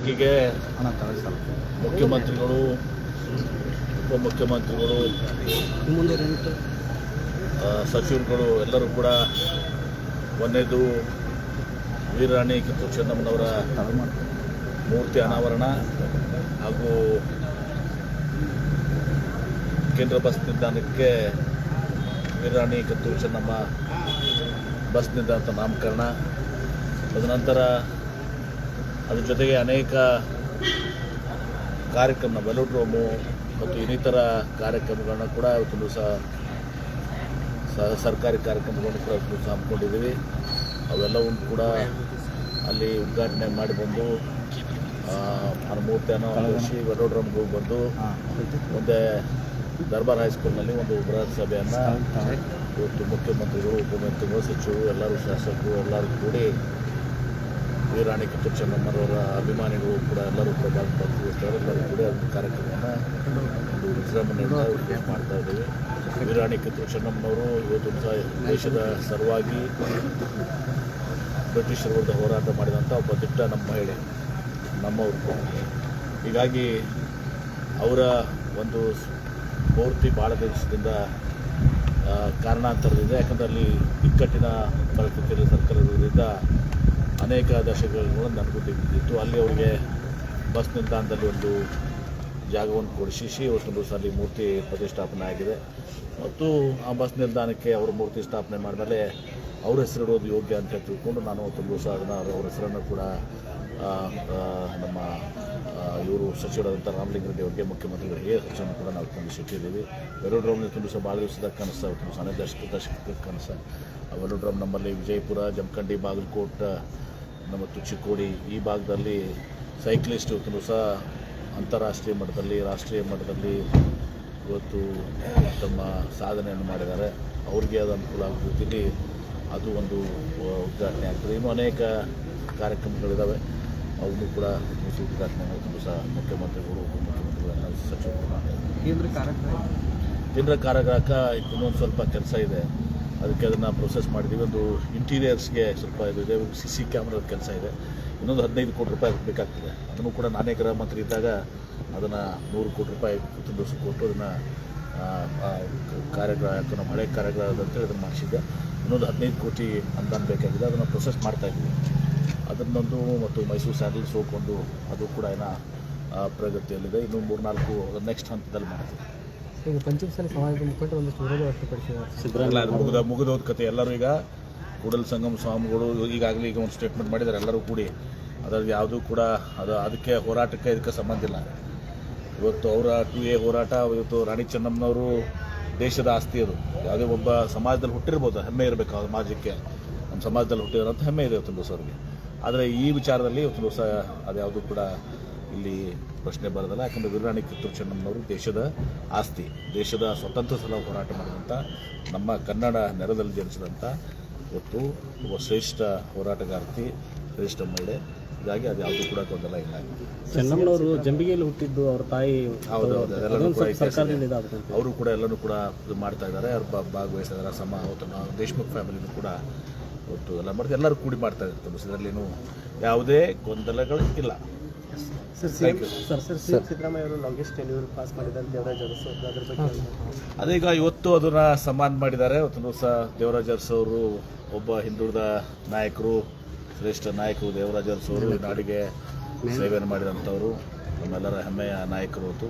ಹೀಗೆ ಮುಖ್ಯಮಂತ್ರಿಗಳು, ಉಪಮುಖ್ಯಮಂತ್ರಿಗಳು ಸಚಿವರುಗಳು ಎಲ್ಲರೂ ಕೂಡ ಒಂದೇದು ವೀರಾಣಿ ಕಿತ್ತೂರು ಚೆನ್ನಮ್ಮನವರ ಮೂರ್ತಿ ಅನಾವರಣ ಹಾಗೂ ಕೇಂದ್ರ ಬಸ್ ನಿಲ್ದಾಣಕ್ಕೆ ವೀರಾಣಿ ಕಿತ್ತೂರು ಚೆನ್ನಮ್ಮ ಬಸ್ ನಿಲ್ದಾಣ ನಾಮಕರಣ. ತದನಂತರ ಅದ್ರ ಜೊತೆಗೆ ಅನೇಕ ಕಾರ್ಯಕ್ರಮ ಬೆಲೋಡ್ರೋಮು ಮತ್ತು ಇನ್ನಿತರ ಕಾರ್ಯಕ್ರಮಗಳನ್ನ ಕೂಡ ಇವತ್ತು ಸಹ ಸರ್ಕಾರಿ ಕಾರ್ಯಕ್ರಮಗಳನ್ನು ಕೂಡ ಇವತ್ತು ದಿವಸ ಹಮ್ಮಿಕೊಂಡಿದ್ದೀವಿ. ಅವೆಲ್ಲವನ್ನು ಕೂಡ ಅಲ್ಲಿ ಉದ್ಘಾಟನೆ ಮಾಡಿ ಬಂದು ಆ, ಆ ಮೂರ್ತಿಯನ್ನು ಅಳವಡಿಸಿ ವೆಲೋಡ್ರೋಮ್ಗೆ ಹೋಗಿ ಬಂದು ಮುಂದೆ ದರ್ಬಾರ್ ಹೈಸ್ಕೂಲ್ನಲ್ಲಿ ಒಂದು ಬೃಹತ್ ಸಭೆಯನ್ನು ಇವತ್ತು ಮುಖ್ಯಮಂತ್ರಿಗಳು ಉಪಮುಖ್ಯಮಂತ್ರಿಗಳು ಸಚಿವರು ಎಲ್ಲರೂ ಶಾಸಕರು ಎಲ್ಲರೂ ಕೂಡಿ ವೀರಾಣಿ ಕಿತ್ತೂರು ಅಭಿಮಾನಿಗಳು ಕೂಡ ಎಲ್ಲರೂ ಕೂಡ ಭಾಗವಹಿಸ್ತಾರೆ. ಎಲ್ಲರೂ ಕೂಡ ಕಾರ್ಯಕ್ರಮವನ್ನು ಒಂದು ವಿಜೃಂಭಣೆಯಿಂದ ಉದ್ಘಾಟನೆ ಮಾಡ್ತಾ ಇದ್ದೀವಿ. ವೀರಾಣಿ ಕಿತ್ತೂರು ಚೆನ್ನಮ್ಮನವರು ಇವತ್ತು ದೇಶದ ಸಲುವಾಗಿ ಬ್ರಿಟಿಷರ ವಿರುದ್ಧ ಹೋರಾಟ ಮಾಡಿದಂಥ ಒಬ್ಬ ದಿಟ್ಟ ನಮ್ಮ ಮಹಿಳೆ, ನಮ್ಮವರು. ಹೀಗಾಗಿ ಅವರ ಒಂದು ಸ್ಫೂರ್ತಿ ಭಾಳ ದೇಶದಿಂದ ಕಾರಣಾಂತರದಿಂದ ಯಾಕಂದರೆ ಅಲ್ಲಿ ಇಕ್ಕಟ್ಟಿನ ಪರಿಸ್ಥಿತಿಯಲ್ಲಿ ಸರ್ಕಾರ ಇರುವುದರಿಂದ ಅನೇಕ ದಶಕಗಳು ನನಗೂ ಅಲ್ಲಿ ಅವರಿಗೆ ಬಸ್ ನಿಲ್ದಾಣದಲ್ಲಿ ಒಂದು ಜಾಗವನ್ನು ಕೊಡಿಸಿ ಇವತ್ತೊಂದು ಅಲ್ಲಿ ಮೂರ್ತಿ ಪ್ರತಿಷ್ಠಾಪನೆ ಆಗಿದೆ. ಮತ್ತು ಆ ಬಸ್ ನಿಲ್ದಾಣಕ್ಕೆ ಅವರು ಮೂರ್ತಿ ಸ್ಥಾಪನೆ ಮಾಡಿದ್ಮೇಲೆ ಅವ್ರ ಹೆಸರಿಡೋದು ಯೋಗ್ಯ ಅಂತ ತಿಳ್ಕೊಂಡು ನಾನು ತುಂಬ ದಿವಸ ಅದನ್ನು ಅವ್ರ ಹೆಸರನ್ನು ಕೂಡ ನಮ್ಮ ಇವರು ಸಚಿವರಾದಂಥ ರಾಮಲಿಂಗರೆಡ್ಡಿ ಅವರಿಗೆ ಮುಖ್ಯಮಂತ್ರಿಗಳಿಗೆ ಹೆಸರನ್ನು ಕೂಡ ನಾವು ತಂದಿಸಿಟ್ಟಿದ್ದೀವಿ. ವೆಲೋಡ್ರೋಮ್ ತುಂಬ ದಿವಸ ಭಾಳ ದಿವಸದ ಕನಸು ದಿವಸ ಹನ್ನೆರಡು ದಶಕ ದಶಕದ ಕನಸು. ಆ ವೆಲೋಡ್ರೋಮ್ ನಮ್ಮಲ್ಲಿ ವಿಜಯಪುರ, ಜಮಖಂಡಿ, ಬಾಗಲಕೋಟ ಮತ್ತು ಚಿಕ್ಕೋಡಿ ಈ ಭಾಗದಲ್ಲಿ ಸೈಕ್ಲಿಸ್ಟ್ ಇವತ್ತು ಸಹ ಅಂತಾರಾಷ್ಟ್ರೀಯ ಮಟ್ಟದಲ್ಲಿ ರಾಷ್ಟ್ರೀಯ ಮಟ್ಟದಲ್ಲಿ ಇವತ್ತು ತಮ್ಮ ಸಾಧನೆಯನ್ನು ಮಾಡಿದ್ದಾರೆ. ಅವ್ರಿಗೆ ಅದು ಅನುಕೂಲ ಆಗೋ ರೀತಿಯಲ್ಲಿ ಅದು ಒಂದು ಉದ್ಘಾಟನೆ ಆಗ್ತದೆ. ಇನ್ನೂ ಅನೇಕ ಕಾರ್ಯಕ್ರಮಗಳಿದ್ದಾವೆ ಅವನ್ನು ಕೂಡ ಇವತ್ತು ಉದ್ಘಾಟನೆ ಮಾಡಿದ್ರು ಸಹ ಮುಖ್ಯಮಂತ್ರಿಗಳು ಉಪಮುಖ್ಯಮಂತ್ರಿಗಳು ಎಲ್ಲ ಸಚಿವರು ಕೇಂದ್ರ ಕಾರ್ಯಕ್ರಮ ಕೇಂದ್ರ ಕಾರಾಗೃಹಕ್ಕೆ ಇನ್ನೊಂದು ಸ್ವಲ್ಪ ಕೆಲಸ ಇದೆ. ಅದಕ್ಕೆ ಅದನ್ನು ಪ್ರೊಸೆಸ್ ಮಾಡಿದ್ದೀವಿ ಒಂದು ಇಂಟೀರಿಯರ್ಸ್ಗೆ ಸ್ವಲ್ಪ ಇದು ಇದೆ ಸಿ ಸಿ ಕ್ಯಾಮ್ರಾದ ಕೆಲಸ ಇದೆ. ಇನ್ನೊಂದು ಹದಿನೈದು ಕೋಟಿ ರೂಪಾಯಿ ಅದಕ್ಕೆ ಬೇಕಾಗ್ತದೆ. ಅದನ್ನು ಕೂಡ ನಾನೇ ಗೃಹ ಮಂತ್ರಿ ಇದ್ದಾಗ ಅದನ್ನು ನೂರು ಕೋಟಿ ರೂಪಾಯಿ ದಿವಸ ಕೊಟ್ಟು ಅದನ್ನು ಕಾರ್ಯಗ್ರಹ ನಮ್ಮ ಹಳೆ ಕಾರ್ಯಗ್ರಹದಂತೇಳಿ ಅದನ್ನು ಮಾಡಿಸಿದ್ದೆ. ಇನ್ನೊಂದು ಹದಿನೈದು ಕೋಟಿ ಅನುದಾನ ಬೇಕಾಗಿದೆ. ಅದನ್ನು ಪ್ರೊಸೆಸ್ ಮಾಡ್ತಾ ಇದ್ದೀವಿ. ಅದನ್ನೊಂದು ಮತ್ತು ಮೈಸೂರು ಸ್ಯಾಂಡಲ್ ಸೋಪ್ ಒಂದು ಅದು ಕೂಡ ಏನೋ ಪ್ರಗತಿಯಲ್ಲಿದೆ. ಇನ್ನು ಮೂರ್ನಾಲ್ಕು ನೆಕ್ಸ್ಟ್ ಹಂತದಲ್ಲಿ ಮಾಡ್ತೀವಿ. ಈಗ ಪಂಚಮಸಾಲಿ ಸಮಾಜದ ಒಂದಷ್ಟು ವಿರೋಧ ವ್ಯಕ್ತಪಡಿಸಿದ್ದಾರೆ. ಮುಗಿದ ಮುಗಿದೋದ ಕತೆ. ಎಲ್ಲರೂ ಈಗ ಕೂಡಲ ಸಂಗಮ ಸ್ವಾಮಿಗಳು ಈಗಾಗಲೇ ಈಗ ಒಂದು ಸ್ಟೇಟ್ಮೆಂಟ್ ಮಾಡಿದ್ದಾರೆ. ಎಲ್ಲರೂ ಕೂಡಿ ಅದರಲ್ಲಿ ಯಾವುದೂ ಕೂಡ ಅದು ಅದಕ್ಕೆ ಹೋರಾಟಕ್ಕೆ ಇದಕ್ಕೆ ಸಂಬಂಧ ಇಲ್ಲ. ಇವತ್ತು ಅವರ ಟು ಎ ಹೋರಾಟ, ಇವತ್ತು ರಾಣಿ ಚೆನ್ನಮ್ಮನವರು ದೇಶದ ಆಸ್ತಿ ಅದು. ಯಾವುದೇ ಒಬ್ಬ ಸಮಾಜದಲ್ಲಿ ಹುಟ್ಟಿರ್ಬೋದು. ಹೆಮ್ಮೆ ಇರಬೇಕು ಆ ಸಮಾಜಕ್ಕೆ. ನಮ್ಮ ಸಮಾಜದಲ್ಲಿ ಹುಟ್ಟಿದ್ರು ಅಂತ ಹೆಮ್ಮೆ ಇದೆ ಇವತ್ತು ಸರ್ಗೆ ಆದರೆ ಈ ವಿಚಾರದಲ್ಲಿ ಇವತ್ತು ಅದು ಅದ್ಯಾವುದೂ ಕೂಡ ಇಲ್ಲಿ ಪ್ರಶ್ನೆ ಬರೋದಿಲ್ಲ ಯಾಕಂದರೆ ವೀರರಾಣಿ ಕಿತ್ತೂರು ಚೆನ್ನಮ್ಮನವರು ದೇಶದ ಆಸ್ತಿ ದೇಶದ ಸ್ವತಂತ್ರ ಸಲ ಹೋರಾಟ ಮಾಡಿದಂಥ ನಮ್ಮ ಕನ್ನಡ ನೆರದಲ್ಲಿ ಜನಿಸಿದಂಥ ಇವತ್ತು ಒಬ್ಬ ಶ್ರೇಷ್ಠ ಹೋರಾಟಗಾರ್ತಿ ಶ್ರೇಷ್ಠ ಮಹಿಳೆ. ಹೀಗಾಗಿ ಅದು ಯಾವುದೂ ಕೂಡ ಗೊಂದಲ ಇಲ್ಲ. ಚೆನ್ನಮ್ಮನವರು ಜಂಬಿಗೆಯಲ್ಲಿ ಹುಟ್ಟಿದ್ದು ಅವ್ರ ತಾಯಿ ಹೌದು ಹೌದು ಅದೆಲ್ಲನೂ ಕೂಡ ಸರ್ಕಾರದಿಂದ ಇತಿಹಾಸ ಇದೆ. ಅವರು ಕೂಡ ಎಲ್ಲನೂ ಕೂಡ ಇದು ಮಾಡ್ತಾ ಇದ್ದಾರೆ ಅವ್ರು ಬಾ- ಭಾಗವಹಿಸಿದ್ದಾರೆ ಸಮ ಅವತ್ತು ನಾವು ದೇಶಮುಖ್ ಫ್ಯಾಮಿಲಿನೂ ಕೂಡ ಒಟ್ಟು ಎಲ್ಲ ಮಾಡಿ ಎಲ್ಲರೂ ಕೂಡಿ ಮಾಡ್ತಾ ಇರ್ತಾರೆ ಇದರಲ್ಲಿ ಯಾವುದೇ ಗೊಂದಲಗಳು ಇಲ್ಲ. ಅದೀಗ ಇವತ್ತು ಅದನ್ನ ಸನ್ಮಾನ ಮಾಡಿದ್ದಾರೆ. ಇವತ್ತು ದಿವಸ ದೇವರಾಜ್ ಅರಸು ಅವರು ಒಬ್ಬ ಹಿಂದುಳಿದ ನಾಯಕರು ಶ್ರೇಷ್ಠ ನಾಯಕರು ದೇವರಾಜ್ ಅರಸು ಅವರು ನಾಡಿಗೆ ಸೇವೆಯನ್ನು ಮಾಡಿದಂಥವರು ನಮ್ಮೆಲ್ಲರ ಹೆಮ್ಮೆಯ ನಾಯಕರು ಅವತ್ತು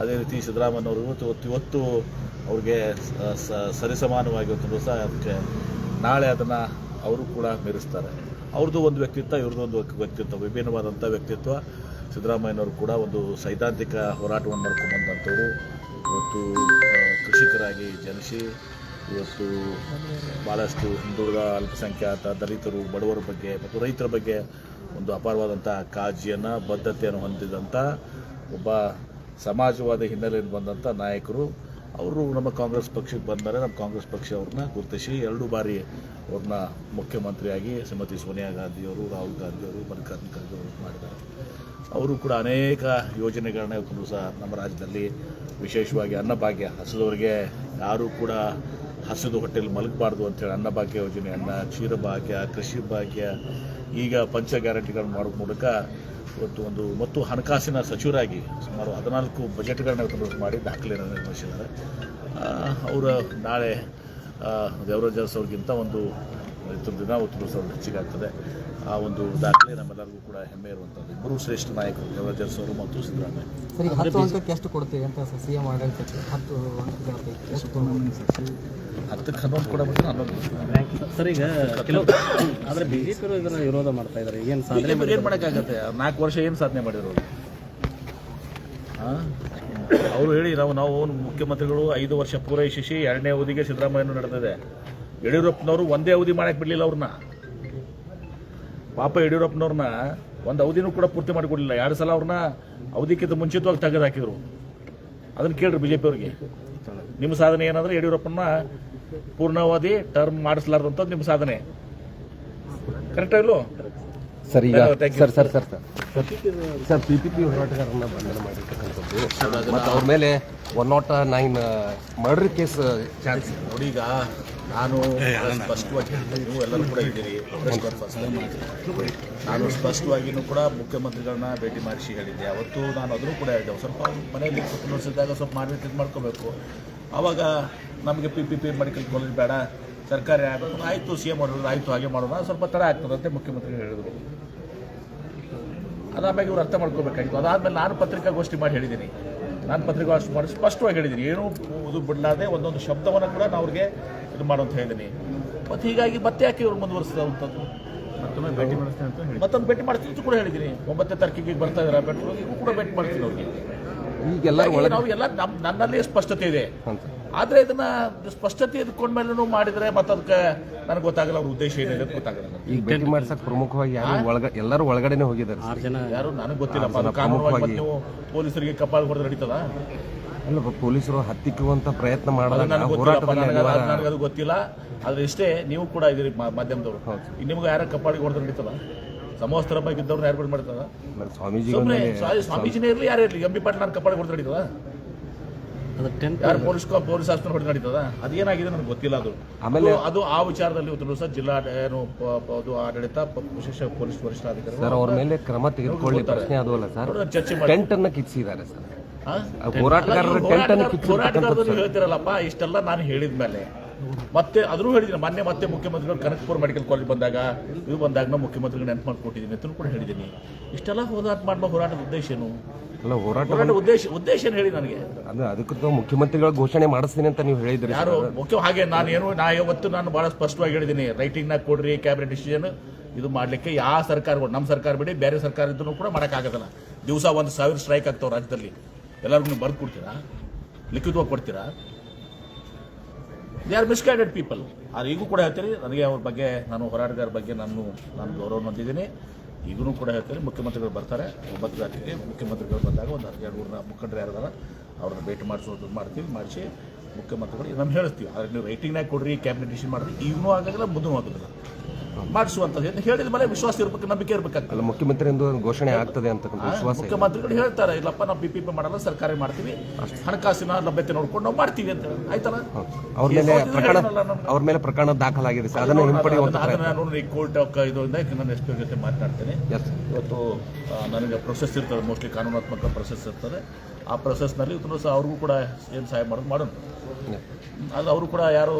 ಅದೇ ರೀತಿ ಸಿದ್ದರಾಮಯ್ಯವರು ಇವತ್ತು ಇವತ್ತು ಇವತ್ತು ಅವ್ರಿಗೆ ಸರಿಸಮಾನವಾಗಿ ಇವತ್ತು ದಿವಸ ಅದಕ್ಕೆ ನಾಳೆ ಅದನ್ನು ಅವರು ಕೂಡ ಮೀರಿಸ್ತಾರೆ. ಅವ್ರದ್ದು ಒಂದು ವ್ಯಕ್ತಿತ್ವ ಇವ್ರದ್ದು ಒಂದು ವ್ಯಕ್ತಿತ್ವ ವಿಭಿನ್ನವಾದಂಥ ವ್ಯಕ್ತಿತ್ವ. ಸಿದ್ದರಾಮಯ್ಯನವರು ಕೂಡ ಒಂದು ಸೈದ್ಧಾಂತಿಕ ಹೋರಾಟವನ್ನು ಮಾಡ್ಕೊಂಡು ಬಂದಂಥವ್ರು ಇವತ್ತು ಕೃಷಿಕರಾಗಿ ಜನಿಸಿ, ಇವತ್ತು ಭಾಳಷ್ಟು ಹಿಂದುಳಿದ ಅಲ್ಪಸಂಖ್ಯಾತ ದಲಿತರು, ಬಡವರ ಬಗ್ಗೆ ಮತ್ತು ರೈತರ ಬಗ್ಗೆ ಒಂದು ಅಪಾರವಾದಂಥ ಕಾಳಜಿಯನ್ನು, ಬದ್ಧತೆಯನ್ನು ಹೊಂದಿದಂಥ ಒಬ್ಬ ಸಮಾಜವಾದಿ ಹಿನ್ನೆಲೆಯಲ್ಲಿ ಬಂದಂಥ ನಾಯಕರು. ಅವರು ನಮ್ಮ ಕಾಂಗ್ರೆಸ್ ಪಕ್ಷಕ್ಕೆ ಬಂದರೆ ನಮ್ಮ ಕಾಂಗ್ರೆಸ್ ಪಕ್ಷ ಅವ್ರನ್ನ ಗುರುತಿಸಿ ಎರಡು ಬಾರಿ ಅವ್ರನ್ನ ಮುಖ್ಯಮಂತ್ರಿಯಾಗಿ ಶ್ರೀಮತಿ ಸೋನಿಯಾ ಗಾಂಧಿಯವರು, ರಾಹುಲ್ ಗಾಂಧಿಯವರು, ಮಲ್ಲಿಕಾರ್ಜುನ ಖರ್ಗೆ ಅವರು ಮಾಡಿದ್ದಾರೆ. ಅವರು ಕೂಡ ಅನೇಕ ಯೋಜನೆಗಳನ್ನ ಕೂಡ ಸಹ ನಮ್ಮ ರಾಜ್ಯದಲ್ಲಿ. ವಿಶೇಷವಾಗಿ ಅನ್ನಭಾಗ್ಯ ಹಸಿದವರಿಗೆ ಯಾರೂ ಕೂಡ ಹಸಿದು ಹೊಟ್ಟೆಲಿ ಮಲಗಬಾರ್ದು ಅಂತೇಳಿ ಅನ್ನಭಾಗ್ಯ ಯೋಜನೆ ಅನ್ನ ಕ್ಷೀರಭಾಗ್ಯ ಕೃಷಿ ಭಾಗ್ಯ ಈಗ ಪಂಚ ಗ್ಯಾರಂಟಿಗಳನ್ನು ಮಾಡೋ ಮೂಲಕ ಇವತ್ತು ಒಂದು ಮತ್ತು ಹಣಕಾಸಿನ ಸಚಿವರಾಗಿ ಸುಮಾರು ಹದಿನಾಲ್ಕು ಬಜೆಟ್ಗಳನ್ನ ಮಾಡಿ ದಾಖಲೆಯನ್ನು ನಿರ್ಮಿಸಿದ್ದಾರೆ. ಅವರ ನಾಳೆ ದೇವರಾಜ್ ಅವ್ರಿಗಿಂತ ಒಂದು ಇತರ ದಿನ ಒತ್ತು ಸಾವಿರ ಹೆಚ್ಚಿಗಾಗ್ತದೆ. ಆ ಒಂದು ದಾಖಲೆ ನಮ್ಮೆಲ್ಲರಿಗೂ ಕೂಡ ಹೆಮ್ಮೆ ಇರುವಂಥದ್ದು ಇಬ್ಬರು ಶ್ರೇಷ್ಠ ನಾಯಕರು ದೇವರಾಜ್ ಅರಸು ಅವರು ಮತ್ತು ಸಿದ್ದರಾಮಯ್ಯ. ಸರ್ ಹತ್ತು ಅಂಕಕ್ಕೆ ಎಷ್ಟು ಕೊಡ್ತೀವಿ ಅಂತ ಸರ್ ಸಿ ಎಂ ಆಡಳಿತಕ್ಕೆ ಹತ್ತು ಅಂಕಗಳ ಎಷ್ಟು ಹತ್ತಕ್ಕೆ ಹನ್ನೊಂದು ಕೊಡಬೇಕು ಹನ್ನೊಂದು ಸರ್ ಈಗ ಕೆಲವು ಆದರೆ ಬಿ ಜೆ ಪಿಯವರು ಇದನ್ನು ವಿರೋಧ ಮಾಡ್ತಾ ಇದ್ದಾರೆ ಏನು ಸಾಧನೆ ಏನು ಮಾಡೋಕ್ಕಾಗತ್ತೆ? ನಾಲ್ಕು ವರ್ಷ ಏನು ಸಾಧನೆ ಮಾಡಿದ್ರು? ಅವರು ಹೇಳಿ ನಾವು ನಾವು ಮುಖ್ಯಮಂತ್ರಿಗಳು ಐದು ವರ್ಷ ಪೂರೈಸಿಸಿ ಎರಡನೇ ಅವಧಿಗೆ ಸಿದ್ದರಾಮಯ್ಯ ನಡೆದಿದೆ. ಯಡಿಯೂರಪ್ಪನವರು ಒಂದೇ ಅವಧಿ ಮಾಡಕ್ಕೆ ಬಿಡಲಿಲ್ಲ ಅವ್ರನ್ನ. ಪಾಪ ಯಡಿಯೂರಪ್ಪನವ್ರನ್ನ ಒಂದು ಅವಧಿನೂ ಕೂಡ ಪೂರ್ತಿ ಮಾಡಿಕೊಡಲಿಲ್ಲ. ಎರಡು ಸಲ ಅವ್ರನ್ನ ಅವಧಿಕ್ಕಿಂತ ಮುಂಚಿತವಾಗಿ ತೆಗೆದು ಹಾಕಿದ್ರು ಅದನ್ನು ಕೇಳ್ರಿ ಬಿ ಜೆ ಪಿಯವ್ರಿಗೆ ನಿಮ್ಮ ಸಾಧನೆ ಏನಂದ್ರೆ ಯಡಿಯೂರಪ್ಪನ ಪೂರ್ಣಾವಧಿ ಟರ್ಮ್ ಮಾಡಿಸ್ಲಾರ್ದಂಥದ್ದು ನಿಮ್ಮ ಸಾಧನೆ. ಕರೆಕ್ಟ್ ಸರ್ ಈಗ sir sir sir sir. Sir P P P ಹೋರಾಟಗಾರರನ್ನ ಬಂಧನ ಮಾಡಿರ್ತಕ್ಕಂಥದ್ದು. ಮತ್ತು ಅವ್ರ ಮೇಲೆ one nought nine murder case chance ನೋಡಿ ಈಗ ನಾನು ಸ್ಪಷ್ಟವಾಗಿ ನೀವು ಎಲ್ಲರೂ ಕೂಡ ಇದ್ದೀರಿ. ನಾನು ಸ್ಪಷ್ಟವಾಗಿಯೂ ಕೂಡ ಮುಖ್ಯಮಂತ್ರಿಗಳನ್ನ ಭೇಟಿ ಮಾಡಿಸಿ ಹೇಳಿದ್ದೆ. ಅವತ್ತು ನಾನು ಅದನ್ನು ಕೂಡ ಹೇಳಿದ್ದೆ ಸ್ವಲ್ಪ ಮನೆಯಲ್ಲಿ ಕುಟುಂಬಿಸಿದಾಗ ಸ್ವಲ್ಪ ಮಾಡಬೇಕು ಇದು ಮಾಡ್ಕೋಬೇಕು. ಆವಾಗ ನಮಗೆ P P P medical college ಬೇಡ ಸರ್ಕಾರಿ ಆಗಬೇಕು ಆಯಿತು ಸಿ ಎಂ ಮಾಡೋದು ಆಯಿತು ಹಾಗೆ ಮಾಡೋಣ ಸ್ವಲ್ಪ ತಡ ಆಗ್ತದಂತೆ ಮುಖ್ಯಮಂತ್ರಿ ಹೇಳಿದರು. ಅದಾದ್ಮೇಲೆ ಇವ್ರು ಅರ್ಥ ಮಾಡ್ಕೋಬೇಕಾಗಿತ್ತು. ಅದಾದಮೇಲೆ ನಾನು ಪತ್ರಿಕಾಗೋಷ್ಠಿ ಮಾಡಿ ಹೇಳಿದ್ದೀನಿ. ನಾನು ಪತ್ರಿಕಾಗೋಷ್ಠಿ ಮಾಡಿ ಸ್ಪಷ್ಟವಾಗಿ ಹೇಳಿದ್ದೀನಿ. ಏನೂ ಇದು ಬಿಡಲಾದೆ ಒಂದೊಂದು ಶಬ್ದವನ್ನು ಕೂಡ ನಾನು ಅವ್ರಿಗೆ ಇದು ಮಾಡು ಅಂತ ಹೇಳಿದ್ದೀನಿ. ಮತ್ತು ಹೀಗಾಗಿ ಮತ್ತೆ ಯಾಕೆ ಇವ್ರು ಮುಂದುವರಿಸಿದಂಥದ್ದು ಮತ್ತೊಮ್ಮೆ ಭೇಟಿ ಮಾಡ್ತೀನಿ ಅಂತ ಮತ್ತೊಂದು ಭೇಟಿ ಮಾಡ್ತೀನಿ ಅಂತ ಕೂಡ ಹೇಳಿದ್ದೀನಿ. ಒಂಬತ್ತನೇ ತಾರೀಕಿಗೆ ಬರ್ತಾ ಇದ್ದಾರೆ ಈಗೂ ಕೂಡ ಭೇಟಿ ಮಾಡ್ತೀನಿ ಅವ್ರಿಗೆ. ಒಳಗೆ ನಾವು ಎಲ್ಲ ನಮ್ಮ ನನ್ನಲ್ಲಿ ಸ್ಪಷ್ಟತೆ ಇದೆ. ಆದ್ರೆ ಇದನ್ನ ಸ್ಪಷ್ಟತೆ ಇದ್ಕೊಂಡ್ಮೇಲೂ ಮಾಡಿದ್ರೆ ಮತ್ತೆ ಅದಕ್ಕೆ ನನಗೆ ಗೊತ್ತಾಗಲ್ಲ ಅವ್ರ ಉದ್ದೇಶ ಏನಿದೆ ಅಂತ ಗೊತ್ತಾಗಲ್ಲ. ಈಗ ಭೇಟಿ ಮಾಡ್ಸಕ್ ಪ್ರಮುಖವಾಗಿ ಯಾರು ಒಳಗ ಎಲ್ಲರೂ ಒಳಗಡೆನೆ ಹೋಗಿದ್ದಾರೆ. ಆರು ಜನ ಯಾರು ನನಗೆ ಗೊತ್ತಿಲ್ಲಪ್ಪ ಅದು ಕಾನೂನುವಾಗಿ ನೀವು ಪೊಲೀಸರಿಗೆ ಕಪಾಳ ಹೊಡೆದು ನಡೀತದ? ಅಲ್ಲ ಪೊಲೀಸರು ಹತ್ತಿಕ್ಕುವಂತ ಪ್ರಯತ್ನ ಅದು ಮಾಡಿದಾಗ ನನಗೆ ಅದು- ಗೊತ್ತಿಲ್ಲ. ಆದ್ರೆ ಇಷ್ಟೇ ನೀವು ಕೂಡ ಇದೀರಿ ಮಾ- ಮಾಧ್ಯಮದವರು. ಈಗ ನಿಮ್ಗೆ ಯಾರ ಕಪಾಳಿಗೆ ಹೊಡೆದು ನಡೀತದ? ಸಮವಸ್ತ್ರ ಬಗ್ಗೆ ಇದ್ದವ್ರನ್ನ ಯಾರು ಬಿಡ್ ಮಾಡ್ತಾರೆ? ಸುಮ್ಮನೆ ಸ್ವಾಮೀಜಿನೇ ಇರಲಿ ಯಾರು ಇರಲಿ ಎಂ ಬಿ ಪಾಟೀಲ್ ನಾನು ಕಪಾಳಿಗೆ ಹೊಡೆದು ನಡೀತದ ಯಾರು ಪೊಲೀಸ್ ಪೊಲೀಸ್ ಆಸ್ಪತ್ರೆ ಹೊಡೆದು ನಡೀತದ? ಅದೇನಾಗಿದೆ ನನಗೆ ಗೊತ್ತಿಲ್ಲ ಅದು. ಆಮೇಲೆ- ಅದು- ಆ ವಿಚಾರದಲ್ಲಿ ಉತ್ತರ ಸಹ ಜಿಲ್ಲಾ ಏನು ಅದು ಆಡಳಿತ ವಿಶೇಷ ಪೊಲೀಸ್ ವರಿಷ್ಠಾಧಿಕಾರಿ ಸರ್ ಅವ್ರ ಮೇಲೆ ಕ್ರಮ ತೆಗೆದುಕೊಳ್ಳಿ ಪ್ರಶ್ನೆ ಅದು ಅಲ್ಲ ಸರ್. ಚರ್ಚೆ ಮಾಡಿ. ಟೆಂಟ್ ಅನ್ನ ಕಿಚ್ಚಿದ್ದಾರೆ ಸರ್ ಹೋರಾಟಗಾರರ ಟೆಂಟ್ ಅನ್ನು ಹೋರಾಟಗಾರರು ಹೇಳ್ತಿರಲ್ಲಪ್ಪ ಇಷ್ಟೆಲ್ಲ ನಾನು ಹೇಳಿದ ಮೇಲೆ ಮತ್ತೆ ಅದ್ರೂ ಹೇಳಿದ್ದೀನಿ ಮೊನ್ನೆ ಮತ್ತೆ ಮುಖ್ಯಮಂತ್ರಿಗಳು ಕನಕಪುರ ಮೆಡಿಕಲ್ ಕಾಲೇಜ್ ಬಂದಾಗ ಇದು ಬಂದಾಗ ನಾವು ಮುಖ್ಯಮಂತ್ರಿಗಳು ನೆನಪು ಮಾಡ್ಕೊಟ್ಟಿದ್ದೀನಿ ಅಂತ ಕೂಡ ಹೇಳಿದ್ದೀನಿ. ಇಷ್ಟೆಲ್ಲ ಹೋರಾಟ ಮಾಡುವ ಹೋರಾಟದ ಉದ್ದೇಶ ಏನು? ಅಲ್ಲ ಹೋರಾಟ ಉದ್ದೇಶ ಉದ್ದೇಶ ಏನು ಹೇಳಿ ನನಗೆ? ಅಂದ್ರೆ ಅದಕ್ಕೂ ಮುಖ್ಯಮಂತ್ರಿಗಳ ಘೋಷಣೆ ಮಾಡಿಸ್ತೀನಿ ಅಂತ ನೀವು ಹೇಳಿದ್ರಿ. ಯಾರು? ಮುಖ್ಯ ಹಾಗೆ ನಾನು ಏನು ನಾ ಇವತ್ತು ನಾನು ಬಹಳ ಸ್ಪಷ್ಟವಾಗಿ ಹೇಳಿದ್ದೀನಿ ರೈಟಿಂಗ್ನಾಗ ಕೊಡ್ರಿ ಕ್ಯಾಬಿನೆಟ್ ಡಿಸಿಷನ್ ಇದು ಮಾಡಲಿಕ್ಕೆ ಯಾವ ಸರ್ಕಾರಗಳು ನಮ್ಮ ಸರ್ಕಾರ ಬಿಡಿ ಬೇರೆ ಸರ್ಕಾರ ಇದ್ರೂ ಕೂಡ ಮಾಡೋಕ್ಕಾಗೋದಿಲ್ಲ. ದಿವಸ ಒಂದು ಸಾವಿರ ಸ್ಟ್ರೈಕ್ ಆಗ್ತಾವೆ ರಾಜ್ಯದಲ್ಲಿ. ಎಲ್ಲರಿಗೂ ನೀವು ಬರ್ದು ಕೊಡ್ತೀರಾ? ಲಿಖಿತವಾಗಿ ಕೊಡ್ತೀರಾ? ದೇ ಆರ್ ಮಿಸ್ಗೈಡೆಡ್ ಪೀಪಲ್ ಆದ್ರೆ ಈಗೂ ಕೂಡ ಹೇಳ್ತೀನಿ, ನನಗೆ ಅವ್ರ ಬಗ್ಗೆ, ನಾನು ಹೋರಾಟಗಾರ ಬಗ್ಗೆ ನಾನು ನಾನು ಗೌರವ ಹೊಂದಿದ್ದೀನಿ ಈಗೂ ಕೂಡ ಹೇಳ್ತೀನಿ, ಮುಖ್ಯಮಂತ್ರಿಗಳು ಬರ್ತಾರೆ, ಒಂಬತ್ತು ತಾರೀಕಿಗೆ ಮುಖ್ಯಮಂತ್ರಿಗಳು ಬಂದಾಗ ಒಂದು ಹನ್ನೆರಡು ಮೂರು ಮುಖಂಡರು ಯಾರದಾರ, ಅವ್ರನ್ನ ಭೇಟಿ ಮಾಡಿಸೋದು ಮಾಡ್ತೀವಿ, ಮಾಡಿಸಿ ಮುಖ್ಯಮಂತ್ರಿಗಳು ನಮ್ಮ ಹೇಳ್ತೀವಿ ಆದರೆ ನೀವು ರೈಟಿಂಗ್ನಾಗ ಕೊಡ್ರಿ ಕ್ಯಾಬಿನೆಟ್ ಡಿಸಿಷನ್ ಮಾಡಿರಿ ಈಗೂ ಆಗೋದಿಲ್ಲ ಮುಂದೂ ಆಗೋದಿಲ್ಲ ಮಾಡಿಸುವಂಥದ್ದು. ಎಂದು ಹೇಳಿದ ಮೇಲೆ ವಿಶ್ವಾಸ ಇರಬೇಕು ನಂಬಿಕೆ ಇರಬೇಕಾಗ್ತದೆ. ಅಲ್ಲ ಮುಖ್ಯಮಂತ್ರಿಯಿಂದ ಘೋಷಣೆ ಆಗ್ತದೆ ಅಂತ ವಿಶ್ವಾಸ ಇದೆ. ಮುಖ್ಯಮಂತ್ರಿಗಳು ಹೇಳ್ತಾರೆ ಇಲ್ಲಪ್ಪ ನಾವು ಬಿ ಪಿ ಪಿ ಮಾಡಲ್ಲ ಸರ್ಕಾರಿ ಮಾಡ್ತೀವಿ. ಹಣಕಾಸಿನ ಲಭ್ಯತೆ ನೋಡ್ಕೊಂಡು ನಾವು ಮಾಡ್ತೀವಿ ಅಂತ ಆಯ್ತಲ್ಲ? ಅವ್ರ ಮೇಲೆ ಪ್ರಕರಣ ನಾನು. ಅವ್ರ ಮೇಲೆ ಪ್ರಕರಣ ದಾಖಲಾಗಿದೆ ಸರ್. ಅದನ್ನು ಹಿಂಪಡೆಯುವಂತ ಅದನ್ನ ಪ್ರಯತ್ನ. ನಾನು ಈ ಕೋರ್ಟ್ ಇದರಿಂದ ನನ್ನ ಎಸ್ ಪಿ ಜೊತೆ ಮಾತನಾಡ್ತೇನೆ. ಎಸ್ ಇವತ್ತು ಆ, ನನಗೆ ಪ್ರೊಸೆಸ್ ಇರ್ತದೆ ಮೋಸ್ಟ್ಲಿ ಕಾನೂನಾತ್ಮಕ ಪ್ರೊಸೆಸ್ ಇರ್ತದೆ. ಆ ಪ್ರೊಸೆಸ್ನಲ್ಲಿ ಇವತ್ತು ಸಹ ಅವ್ರಿಗೂ ಕೂಡ ಏನು ಸಹಾಯ ಮಾಡೋದು ಮಾಡೋಣ. ಅದು ಅವರು ಕೂಡ ಯಾರು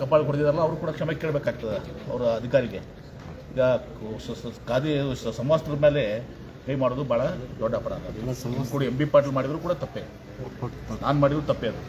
ಕಪಾಳ ಕೊಡಿದಾರಲ್ಲ ಅವರು ಕೂಡ ಕ್ಷಮೆ ಕೇಳಬೇಕಾಗ್ತದೆ ಅವರ ಅಧಿಕಾರಿಗೆ. ಈಗ ಖಾದಿ ಸಮವಸ್ತ್ರದ ಮೇಲೆ ಕೈ ಮಾಡೋದು ಭಾಳ ದೊಡ್ಡ ಅಪರಾಧ. ಕೂಡ ಎಂ ಬಿ ಪಾಟೀಲ್ ಮಾಡಿದ್ರು ಕೂಡ ತಪ್ಪೇ. ನಾನು ಮಾಡಿದ್ರು ತಪ್ಪೇ ಅದು.